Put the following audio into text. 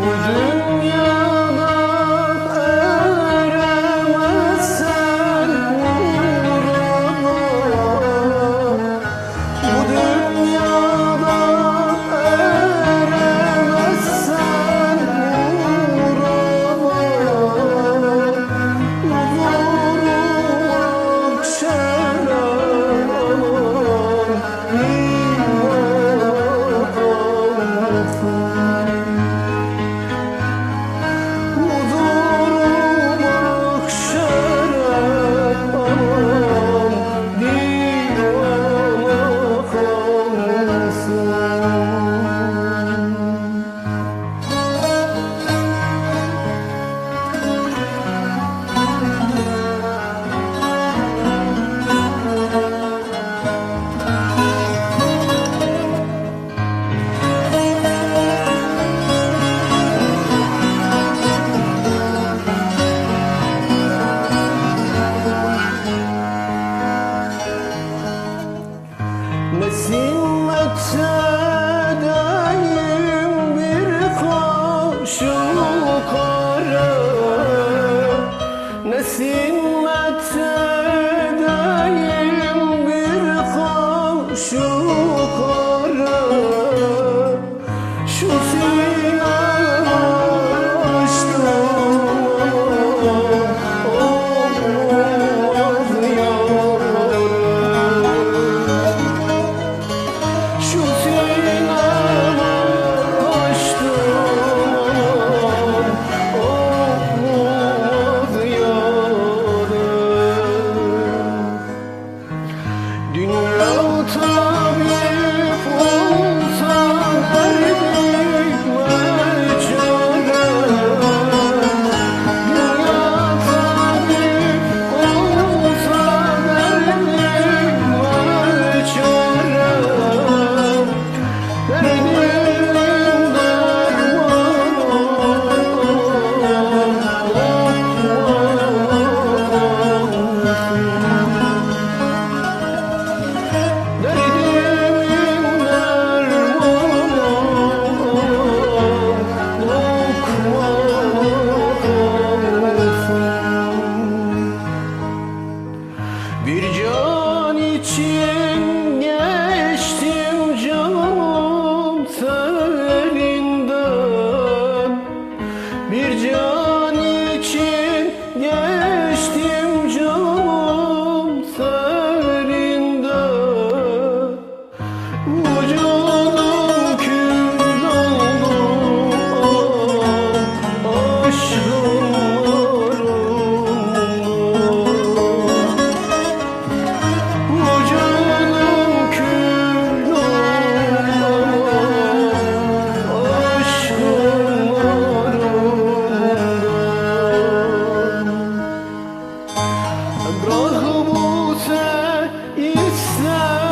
Would you? Zimmetedeyim bir koşul kara Nesimetedeyim bir koşul kara Şu sevim here. راه موسى يسلم